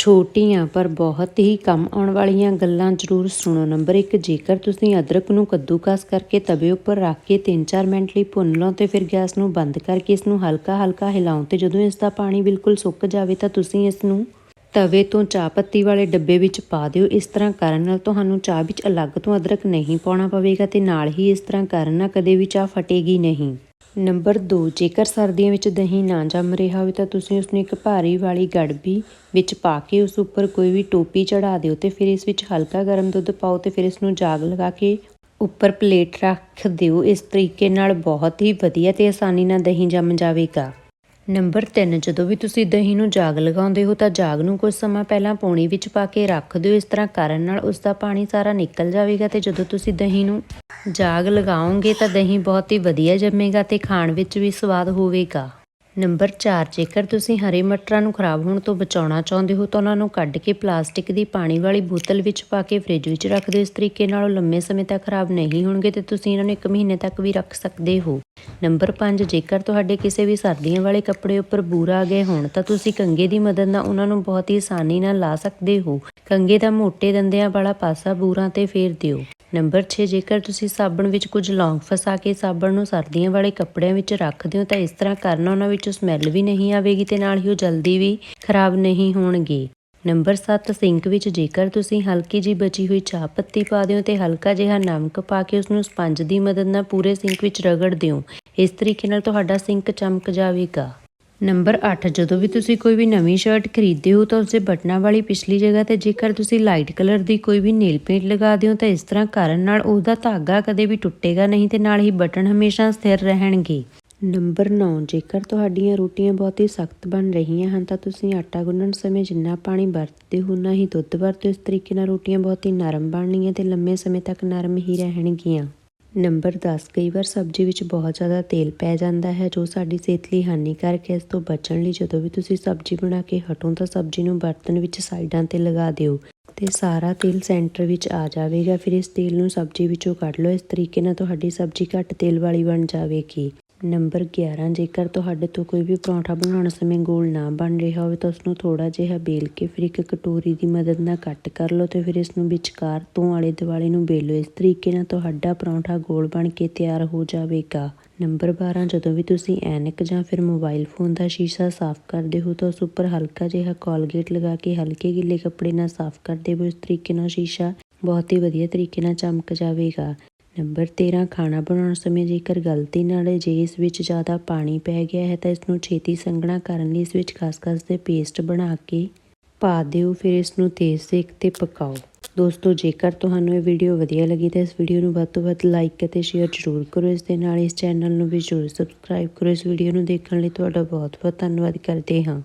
ਛੋਟੀਆਂ ਪਰ ਬਹੁਤ ਹੀ ਕੰਮ ਆਉਣ ਵਾਲੀਆਂ ਗੱਲਾਂ ਜ਼ਰੂਰ ਸੁਣੋ। ਨੰਬਰ 1 ਜੇਕਰ ਤੁਸੀਂ ਅਦਰਕ ਨੂੰ ਕੱਦੂਕਸ ਕਰਕੇ ਤਵੇ ਉੱਪਰ ਰੱਖ ਕੇ 3-4 ਮਿੰਟ ਲਈ ਭੁੰਨ ਲਓ ਤੇ ਫਿਰ ਗੈਸ ਨੂੰ ਬੰਦ ਕਰਕੇ ਇਸ ਨੂੰ ਹਲਕਾ-ਹਲਕਾ ਹਿਲਾਓ ਤੇ ਜਦੋਂ ਇਸ ਦਾ ਪਾਣੀ ਬਿਲਕੁਲ ਸੁੱਕ ਜਾਵੇ ਤਾਂ ਤੁਸੀਂ ਇਸ ਨੂੰ ਤਵੇ ਤੋਂ ਚਾਹ ਪੱਤੀ ਵਾਲੇ ਡੱਬੇ ਵਿੱਚ ਪਾ ਦਿਓ। ਇਸ ਤਰ੍ਹਾਂ ਕਰਨ ਨਾਲ ਤੁਹਾਨੂੰ ਚਾਹ ਵਿੱਚ ਅਲੱਗ ਤੋਂ ਅਦਰਕ ਨਹੀਂ ਪਾਉਣਾ ਪਵੇਗਾ ਤੇ ਨਾਲ ਹੀ ਇਸ ਤਰ੍ਹਾਂ ਕਰਨ ਨਾਲ ਕਦੇ ਵੀ ਚਾਹ ਫਟੇਗੀ ਨਹੀਂ। ਨੰਬਰ 2 ਜੇਕਰ ਸਰਦੀਆਂ ਵਿੱਚ ਦਹੀਂ ਨਾ ਜੰਮ ਰਿਹਾ ਹੋਵੇ ਤਾਂ ਤੁਸੀਂ ਉਸ ਨੂੰ ਇੱਕ ਭਾਰੀ ਵਾਲੀ ਗੜਬੀ ਵਿੱਚ ਪਾ ਕੇ ਉਸ ਉੱਪਰ ਕੋਈ ਵੀ ਟੋਪੀ ਚੜਾ ਦਿਓ ਤੇ ਫਿਰ ਇਸ ਵਿੱਚ ਹਲਕਾ ਗਰਮ ਦੁੱਧ ਪਾਓ ਤੇ ਫਿਰ ਇਸ ਨੂੰ ਜਾਗ ਲਗਾ ਕੇ ਉੱਪਰ ਪਲੇਟ ਰੱਖ ਦਿਓ। ਇਸ ਤਰੀਕੇ ਨਾਲ ਬਹੁਤ ਹੀ ਵਧੀਆ ਤੇ ਆਸਾਨੀ ਨਾਲ ਦਹੀਂ ਜੰਮ ਜਾਵੇਗਾ। ਨੰਬਰ 3 ਜਦੋਂ ਵੀ ਤੁਸੀਂ ਦਹੀਂ ਨੂੰ ਜਾਗ ਲਗਾਉਂਦੇ ਹੋ ਤਾਂ ਜਾਗ ਨੂੰ ਕੁਝ ਸਮਾਂ ਪਹਿਲਾਂ ਪੌਣੀ ਵਿੱਚ ਪਾ ਕੇ ਰੱਖ ਦਿਓ। ਇਸ ਤਰ੍ਹਾਂ ਕਰਨ ਨਾਲ ਉਸ ਦਾ ਪਾਣੀ ਸਾਰਾ ਨਿਕਲ ਜਾਵੇਗਾ ਤੇ ਜਦੋਂ ਤੁਸੀਂ ਦਹੀਂ ਨੂੰ ਜਾਗ ਲਗਾਓਗੇ ਤਾਂ ਦਹੀਂ ਬਹੁਤ ਹੀ ਵਧੀਆ ਜੰਮੇਗਾ ਤੇ ਖਾਣ ਵਿੱਚ ਵੀ ਸਵਾਦ ਹੋਵੇਗਾ। ਨੰਬਰ 4 ਜੇਕਰ ਤੁਸੀਂ ਹਰੇ ਮਟਰਾਂ ਨੂੰ ਖਰਾਬ ਹੋਣ ਤੋਂ ਬਚਾਉਣਾ ਚਾਹੁੰਦੇ ਹੋ ਤਾਂ ਉਹਨਾਂ ਨੂੰ ਕੱਢ ਕੇ ਪਲਾਸਟਿਕ ਦੀ ਪਾਣੀ ਵਾਲੀ ਬੋਤਲ ਵਿੱਚ ਪਾ ਕੇ ਫ੍ਰਿਜ ਵਿੱਚ ਰੱਖ ਦਿਓ। ਇਸ ਤਰੀਕੇ ਨਾਲ ਉਹ ਲੰਮੇ ਸਮੇਂ ਤੱਕ ਖਰਾਬ ਨਹੀਂ ਹੋਣਗੇ ਤੇ ਤੁਸੀਂ ਇਹਨਾਂ ਨੂੰ 1 ਮਹੀਨੇ ਤੱਕ ਵੀ ਰੱਖ ਸਕਦੇ ਹੋ। ਨੰਬਰ 5 ਜੇਕਰ ਤੁਹਾਡੇ ਕਿਸੇ ਵੀ ਸਰਦੀਆਂ ਵਾਲੇ ਕੱਪੜੇ ਉੱਪਰ ਬੂਰ ਆ ਗਏ ਹੋਣ ਤਾਂ ਤੁਸੀਂ ਕੰਗੇ ਦੀ ਮਦਦ ਨਾਲ ਉਹਨਾਂ ਨੂੰ ਬਹੁਤ ਹੀ ਆਸਾਨੀ ਨਾਲ ਲਾ ਸਕਦੇ ਹੋ। ਕੰਗੇ ਦਾ ਮੋٹے ਦੰਦਿਆਂ ਵਾਲਾ ਪਾਸਾ ਬੂਰਾਂ ਤੇ ਫੇਰ ਦਿਓ। ਨੰਬਰ 6 ਜੇਕਰ ਤੁਸੀਂ ਸਾਬਣ ਵਿੱਚ ਕੁਝ ਲੌਂਗ ਫਸਾ ਕੇ ਸਾਬਣ ਨੂੰ ਸਰਦੀਆਂ ਵਾਲੇ ਕੱਪੜਿਆਂ ਵਿੱਚ ਰੱਖ ਦਿਓ, ਤਾਂ ਇਸ ਤਰ੍ਹਾਂ ਕਰਨਾ ਉਹਨਾਂ ਵਿੱਚੋਂ ਸਮੈਲ ਵੀ ਨਹੀਂ ਆਵੇਗੀ ਤੇ ਨਾਲ ਹੀ ਉਹ ਜਲਦੀ ਵੀ ਖਰਾਬ ਨਹੀਂ ਹੋਣਗੇ। ਨੰਬਰ 7 ਸਿੰਕ ਵਿੱਚ ਜੇਕਰ ਤੁਸੀਂ ਹਲਕੀ ਜੀ ਬਚੀ ਹੋਈ ਚਾਹ ਪੱਤੀ ਪਾ ਦਿਓ ਤੇ ਹਲਕਾ ਜਿਹਾ ਨਮਕ ਪਾ ਕੇ ਉਸ ਨੂੰ ਸਪੰਜ ਦੀ ਮਦਦ ਨਾਲ ਪੂਰੇ ਸਿੰਕ ਵਿੱਚ ਰਗੜ ਦਿਓ। ਇਸ ਤਰੀਕੇ ਨਾਲ ਤੁਹਾਡਾ ਸਿੰਕ ਚਮਕ ਜਾਵੇਗਾ। ਨੰਬਰ 8 ਜਦੋਂ ਵੀ ਤੁਸੀਂ ਕੋਈ ਵੀ ਨਵੀਂ ਸ਼ਰਟ ਖਰੀਦਦੇ ਹੋ ਤਾਂ ਉਸਦੇ ਬਟਨਾਂ ਵਾਲੀ ਪਿਛਲੀ ਜਗ੍ਹਾ ਤੇ ਜੇਕਰ ਤੁਸੀਂ ਲਾਈਟ ਕਲਰ ਦੀ ਕੋਈ ਵੀ ਨੇਲ ਪੇਂਟ ਲਗਾ ਦਿਓ ਤਾਂ ਇਸ ਤਰ੍ਹਾਂ ਕਰਨ ਨਾਲ ਉਹਦਾ ਧਾਗਾ ਕਦੇ ਵੀ ਟੁੱਟੇਗਾ ਨਹੀਂ ਤੇ ਨਾਲ ਹੀ ਬਟਨ ਹਮੇਸ਼ਾ ਸਥਿਰ ਰਹਿਣਗੇ। ਨੰਬਰ 9 ਜੇਕਰ ਤੁਹਾਡੀਆਂ ਰੋਟੀਆਂ ਬਹੁਤ ਹੀ ਸਖਤ ਬਣ ਰਹੀਆਂ ਹਨ ਤਾਂ ਤੁਸੀਂ ਆਟਾ ਗੁੰਨਣ ਸਮੇਂ ਜਿੰਨਾ ਪਾਣੀ ਵਰਤਦੇ ਹੋ, ਉਨਾ ਹੀ ਦੁੱਧ ਵਰਤੋ। ਇਸ ਤਰੀਕੇ ਨਾਲ ਰੋਟੀਆਂ ਬਹੁਤ ਹੀ ਨਰਮ ਬਣਨਗੀਆਂ ਤੇ ਲੰਮੇ ਸਮੇਂ ਤੱਕ ਨਰਮ ਹੀ ਰਹਿਣਗੀਆਂ। ਨੰਬਰ 10 ਕਈ ਵਾਰ ਸਬਜ਼ੀ ਵਿੱਚ ਬਹੁਤ ਜ਼ਿਆਦਾ ਤੇਲ ਪੈ ਜਾਂਦਾ ਹੈ, ਜੋ ਸਾਡੀ ਸਿਹਤ ਲਈ ਹਾਨੀਕਾਰਕ ਹੈ, ਇਸ ਤੋਂ ਬਚਣ ਲਈ ਜਦੋਂ ਵੀ ਤੁਸੀਂ ਸਬਜ਼ੀ ਬਣਾ ਕੇ ਹਟੋ, ਤਾਂ ਸਬਜ਼ੀ ਨੂੰ ਬਰਤਨ ਵਿੱਚ ਸਾਈਡਾਂ ਤੇ ਲਗਾ ਦਿਓ ਤੇ ਸਾਰਾ ਤੇਲ ਸੈਂਟਰ ਵਿੱਚ ਆ ਜਾਵੇਗਾ, ਫਿਰ ਇਸ ਤੇਲ ਨੂੰ ਸਬਜ਼ੀ ਵਿੱਚੋਂ ਕੱਢ ਲਓ। ਇਸ ਤਰੀਕੇ ਨਾਲ ਤੁਹਾਡੀ ਸਬਜ਼ੀ ਘੱਟ ਤੇਲ ਵਾਲੀ ਬਣ ਜਾਵੇਗੀ। ਨੰਬਰ 11 ਜੇਕਰ ਤੁਹਾਡੇ ਤੋਂ ਕੋਈ ਵੀ ਪਰੌਂਠਾ ਬਣਾਉਣ ਸਮੇਂ ਗੋਲ ਨਾ ਬਣ ਰਿਹਾ ਹੋਵੇ ਤਾਂ ਉਸ ਨੂੰ ਥੋੜਾ ਜਿਹਾ ਬੇਲ ਕੇ ਫਿਰ ਇੱਕ ਕਟੋਰੀ ਦੀ ਮਦਦ ਨਾਲ ਕੱਟ ਕਰ ਲਓ ਤੇ ਫਿਰ ਇਸ ਨੂੰ ਵਿਚਕਾਰ ਤੋਂ ਆਲੇ ਦੁਆਲੇ ਨੂੰ ਬੇਲੋ ਇਸ ਤਰੀਕੇ ਨਾਲ ਤੁਹਾਡਾ ਪਰੌਂਠਾ ਗੋਲ ਬਣ ਕੇ ਤਿਆਰ ਹੋ ਜਾਵੇਗਾ। ਨੰਬਰ 12 ਜਦੋਂ ਵੀ ਤੁਸੀਂ ਐਨਕ ਜਾਂ ਫਿਰ ਮੋਬਾਈਲ ਫੋਨ ਦਾ ਸ਼ੀਸ਼ਾ ਸਾਫ਼ ਕਰਦੇ ਹੋ ਤਾਂ ਉਸ ਉੱਪਰ ਹਲਕਾ ਜਿਹਾ ਕੋਲਗੇਟ ਲਗਾ ਕੇ ਹਲਕੇ ਗਿੱਲੇ ਕੱਪੜੇ ਨਾਲ ਸਾਫ਼ ਕਰਦੇ ਹੋ ਇਸ ਤਰੀਕੇ ਨਾਲ ਸ਼ੀਸ਼ਾ ਬਹੁਤ ਹੀ ਵਧੀਆ ਤਰੀਕੇ ਨਾਲ ਚਮਕ ਜਾਵੇਗਾ। ਨੰਬਰ 13 ਖਾਣਾ ਬਣਾਉਣ ਸਮੇਂ ਜੇਕਰ ਗਲਤੀ ਨਾਲ ਜੇ ਇਸ ਵਿੱਚ ਜ਼ਿਆਦਾ ਪਾਣੀ ਪੈ ਗਿਆ ਹੈ ਤਾਂ ਇਸ ਨੂੰ ਛੇਤੀ ਸੰਘਣਾ ਕਰਨ ਲਈ ਇਸ ਵਿੱਚ ਖਸਖਸ ਦੇ ਪੇਸਟ ਬਣਾ ਕੇ ਪਾ ਦਿਓ, ਫਿਰ ਇਸ ਨੂੰ ਤੇਜ਼ ਸੇਕ ਤੇ ਪਕਾਓ। ਦੋਸਤੋ, ਜੇਕਰ ਤੁਹਾਨੂੰ ਇਹ ਵੀਡੀਓ ਵਧੀਆ ਲੱਗੀ ਤਾਂ ਇਸ ਵੀਡੀਓ ਨੂੰ ਵੱਧ ਤੋਂ ਵੱਧ ਲਾਈਕ ਅਤੇ ਸ਼ੇਅਰ ਜ਼ਰੂਰ ਕਰੋ। ਇਸ ਦੇ ਨਾਲ ਇਸ ਚੈਨਲ ਨੂੰ ਵੀ ਜ਼ਰੂਰ ਸਬਸਕ੍ਰਾਈਬ ਕਰੋ। ਇਸ ਵੀਡੀਓ ਨੂੰ ਦੇਖਣ ਲਈ ਤੁਹਾਡਾ ਬਹੁਤ ਬਹੁਤ ਧੰਨਵਾਦ ਕਰਦੇ ਹਾਂ।